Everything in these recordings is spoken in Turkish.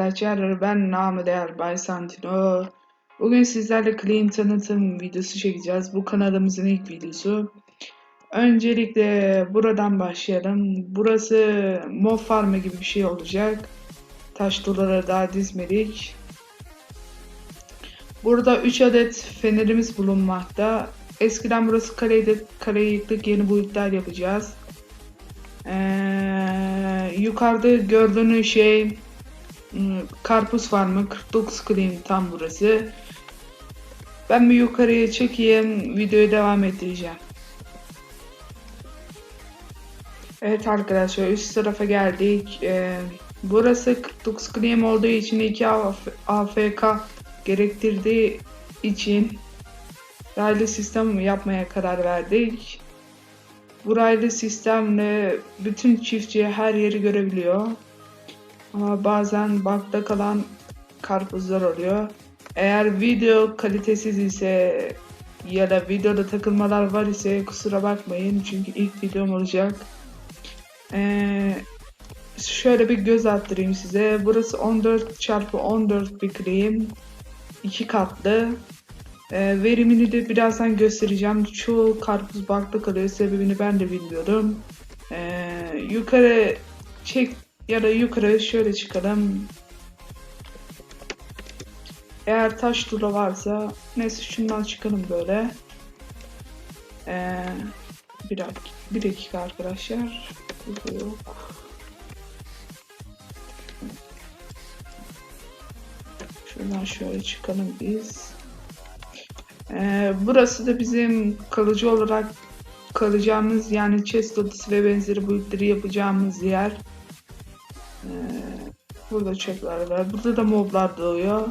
arkadaşlar ben namı değer Bay Santino. Bugün sizlerle Clean tanıtım videosu çekeceğiz. Bu kanalımızın ilk videosu. Öncelikle buradan başlayalım. Burası mob farmı gibi bir şey olacak. Taş dolara daha dizmedik. Burada 3 adet fenerimiz bulunmakta. Eskiden burası kaleydi, kaleye yıktık yeni boyutlar yapacağız. Ee, yukarıda gördüğünüz şey Karpuz farmı 49 clean tam burası. Ben bir yukarıya çekeyim videoyu devam ettireceğim. Evet arkadaşlar üst tarafa geldik. Ee, burası 49 clean olduğu için 2 AFK gerektirdiği için raylı sistem yapmaya karar verdik. Bu raylı sistemle bütün çiftçi her yeri görebiliyor. Ama bazen bakta kalan karpuzlar oluyor. Eğer video kalitesiz ise ya da videoda takılmalar var ise kusura bakmayın çünkü ilk videom olacak. Ee, şöyle bir göz attırayım size. Burası 14 çarpı 14 bir claim. iki katlı. Ee, verimini de birazdan göstereceğim. Çoğu karpuz bakta kalıyor. Sebebini ben de bilmiyorum. Ee, yukarı çek ya da yukarı şöyle çıkalım. Eğer taş dura varsa neyse şundan çıkalım böyle. Ee, bir dakika, bir dakika arkadaşlar. Yok. Şuradan şöyle çıkalım biz. Ee, burası da bizim kalıcı olarak kalacağımız yani chest odası ve benzeri boyutları yapacağımız yer. Ee, burada çöpler var. Burada da moblar doğuyor.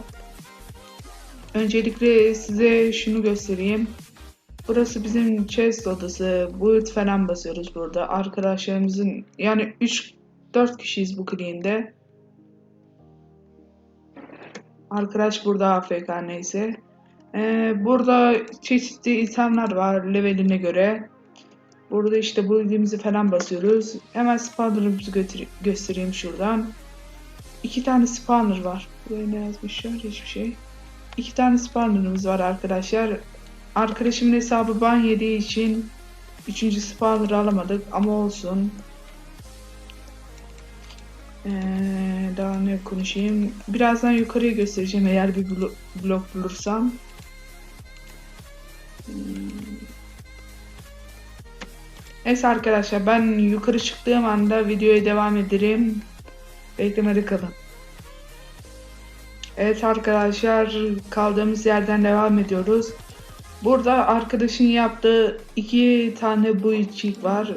Öncelikle size şunu göstereyim. Burası bizim chest odası. Boyut falan basıyoruz burada. Arkadaşlarımızın yani 3-4 kişiyiz bu clean'de. Arkadaş burada AFK neyse. Ee, burada çeşitli itemler var leveline göre. Burada işte bulduğumuzu falan basıyoruz. Hemen spawner'ımızı göstereyim şuradan. İki tane spawner var. Buraya ne yazmışlar? Hiçbir şey. İki tane spawner'ımız var arkadaşlar. Arkadaşımın hesabı ban yediği için üçüncü spawner'ı alamadık ama olsun. Ee, daha ne konuşayım. Birazdan yukarıya göstereceğim eğer bir blo blok bulursam. Neyse arkadaşlar ben yukarı çıktığım anda videoya devam ederim. Beklemede kalın. Evet arkadaşlar kaldığımız yerden devam ediyoruz. Burada arkadaşın yaptığı iki tane bu içik var.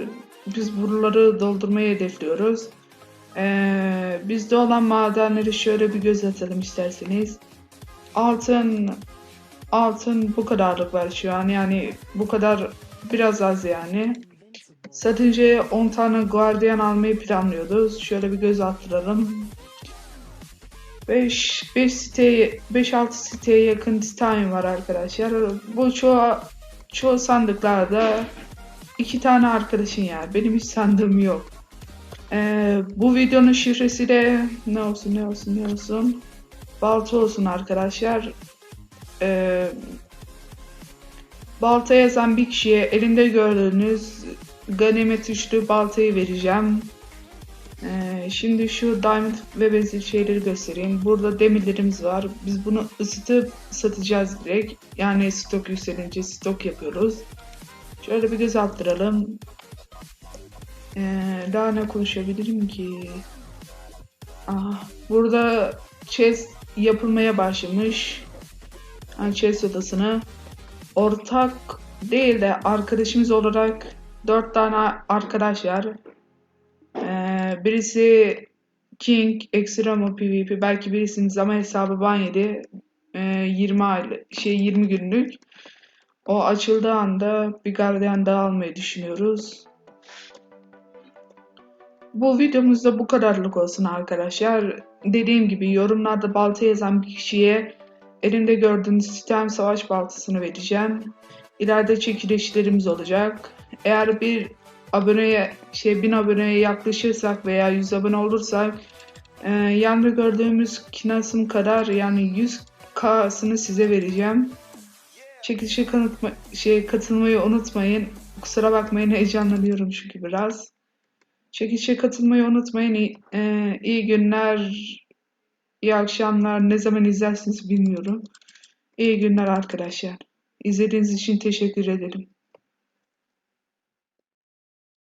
Biz buraları doldurmayı hedefliyoruz. Ee, bizde olan madenleri şöyle bir göz atalım isterseniz. Altın altın bu kadarlık var şu an yani bu kadar biraz az yani. Satınca 10 tane guardian almayı planlıyoruz. Şöyle bir göz attıralım. 5 5 siteye 5 6 siteye yakın time var arkadaşlar. Bu çoğu çoğu sandıklarda iki tane arkadaşın yani. Benim hiç sandığım yok. Ee, bu videonun şifresi de ne olsun ne olsun ne olsun. Balta olsun arkadaşlar. Ee, balta yazan bir kişiye elinde gördüğünüz ganimet üçlü baltayı vereceğim. Ee, şimdi şu diamond ve benzeri şeyleri göstereyim. Burada demirlerimiz var. Biz bunu ısıtıp satacağız direkt. Yani stok yükselince stok yapıyoruz. Şöyle bir göz attıralım. Ee, daha ne konuşabilirim ki? Aha, burada chest yapılmaya başlamış. Yani chest odasını ortak değil de arkadaşımız olarak dört tane arkadaş var. Ee, birisi King, Extremo PvP, belki birisinin zaman hesabı ban yedi. Ee, 20 ay, şey 20 günlük. O açıldığı anda bir gardiyan daha almayı düşünüyoruz. Bu videomuzda bu kadarlık olsun arkadaşlar. Dediğim gibi yorumlarda balta yazan bir kişiye elimde gördüğünüz sistem savaş baltasını vereceğim. İleride çekilişlerimiz olacak. Eğer bir aboneye şey bin aboneye yaklaşırsak veya 100 abone olursak Ee, yanda gördüğümüz kinasım kadar yani 100K'sını size vereceğim. Çekilişe kanıtma, şey, katılmayı unutmayın. Kusura bakmayın heyecanlanıyorum çünkü biraz. Çekilişe katılmayı unutmayın. İyi, e, iyi günler, iyi akşamlar. Ne zaman izlersiniz bilmiyorum. İyi günler arkadaşlar. İzlediğiniz için teşekkür ederim.